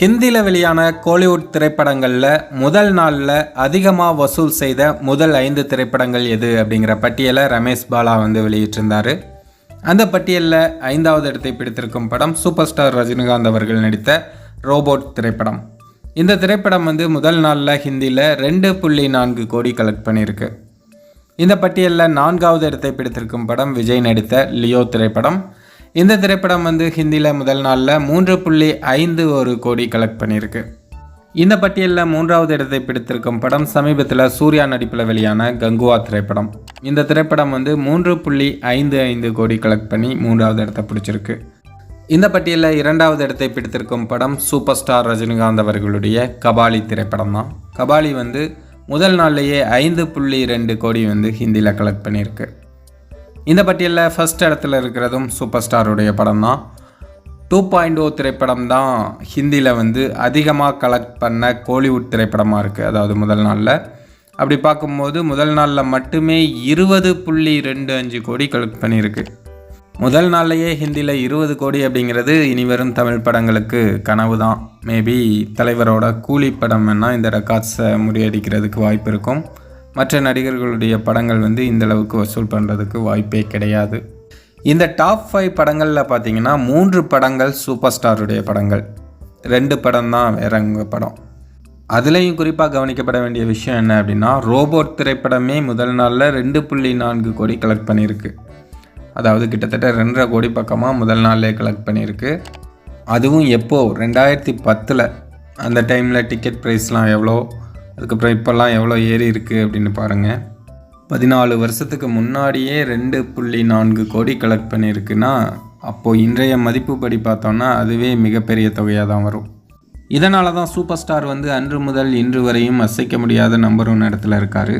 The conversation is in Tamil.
ஹிந்தியில் வெளியான கோலிவுட் திரைப்படங்களில் முதல் நாளில் அதிகமாக வசூல் செய்த முதல் ஐந்து திரைப்படங்கள் எது அப்படிங்கிற பட்டியலை ரமேஷ் பாலா வந்து வெளியிட்டிருந்தார். அந்த பட்டியலில் ஐந்தாவது இடத்தை பிடித்திருக்கும் படம் சூப்பர் ஸ்டார் ரஜினிகாந்த் அவர்கள் நடித்த ரோபோட் திரைப்படம். இந்த திரைப்படம் வந்து முதல் நாளில் ஹிந்தியில் ரெண்டு புள்ளி நான்கு கோடி கலெக்ட் பண்ணியிருக்கு. இந்த பட்டியலில் நான்காவது இடத்தை பிடித்திருக்கும் படம் விஜய் நடித்த லியோ திரைப்படம். இந்த திரைப்படம் வந்து ஹிந்தியில் முதல் நாளில் மூன்று புள்ளி ஐந்து ஒரு கோடி கலெக்ட் பண்ணியிருக்கு. இந்த பட்டியலில் மூன்றாவது இடத்தை பிடித்திருக்கும் படம் சமீபத்தில் சூர்யா நடிப்பில் வெளியான கங்குவா திரைப்படம். இந்த திரைப்படம் வந்து மூன்று புள்ளி ஐந்து ஐந்து கோடி கலெக்ட் பண்ணி மூன்றாவது இடத்தை பிடிச்சிருக்கு. இந்த பட்டியலில் இரண்டாவது இடத்தை பிடித்திருக்கும் படம் சூப்பர் ஸ்டார் ரஜினிகாந்த் அவர்களுடைய கபாலி திரைப்படம் தான். கபாலி வந்து முதல் நாள்லேயே ஐந்து புள்ளி ரெண்டு கோடி வந்து ஹிந்தியில் கலெக்ட் பண்ணியிருக்கு. இந்த பட்டியலில் ஃபஸ்ட் இடத்துல இருக்கிறதும் சூப்பர் ஸ்டாருடைய படம் தான் டூ பாயிண்ட் ஓ oh திரைப்படம் தான் ஹிந்தியில் வந்து அதிகமாக கலெக்ட் பண்ண கோலிவுட் திரைப்படமாக இருக்குது அதாவது முதல் நாளில். அப்படி பார்க்கும்போது முதல் நாளில் மட்டுமே இருபது புள்ளி ரெண்டு அஞ்சு கோடி கலெக்ட் பண்ணியிருக்கு. முதல் நாள்லையே ஹிந்தியில் இருபது கோடி அப்படிங்கிறது இனி வரும் தமிழ் படங்களுக்கு கனவு தான் மேபி தலைவரோட கூலி படம் வேணால் இந்த ரெக்கார்ட்ஸை முறியடிக்கிறதுக்கு வாய்ப்பு இருக்கும். மற்ற நடிகர்களுடைய படங்கள் வந்து இந்தளவுக்கு வசூல் பண்ணுறதுக்கு வாய்ப்பே கிடையாது. இந்த டாப் ஃபைவ் படங்களில் பார்த்தீங்கன்னா மூன்று படங்கள் சூப்பர் ஸ்டாருடைய படங்கள். ரெண்டு படம் தான் வேறங்க படம். அதுலேயும் குறிப்பாக கவனிக்கப்பட வேண்டிய விஷயம் என்ன அப்படின்னா ரோபோட் திரைப்படமே முதல் நாளில் ரெண்டு புள்ளி நான்கு கோடி கலெக்ட் பண்ணியிருக்கு. அதாவது கிட்டத்தட்ட ரெண்டரை கோடி பக்கமாக முதல் நாளிலே கலெக்ட் பண்ணியிருக்கு. அதுவும் எப்போது ரெண்டாயிரத்தி பத்தில். அந்த டைமில் டிக்கெட் ப்ரைஸ்லாம் எவ்வளோ? அதுக்கப்புறம் இப்போல்லாம் எவ்வளோ ஏறி இருக்குது அப்படின்னு பாருங்கள் பதினாலு வருஷத்துக்கு முன்னாடியே ரெண்டு புள்ளி நான்கு கோடி கலெக்ட் பண்ணியிருக்குன்னா அப்போது இன்றைய மதிப்பு படி பார்த்தோன்னா அதுவே மிகப்பெரிய தொகையாக தான் வரும். இதனால தான் சூப்பர் ஸ்டார் வந்து அன்று முதல் இன்று வரையும் அசைக்க முடியாத நம்பர் ஒன்று இடத்துல இருக்கார்.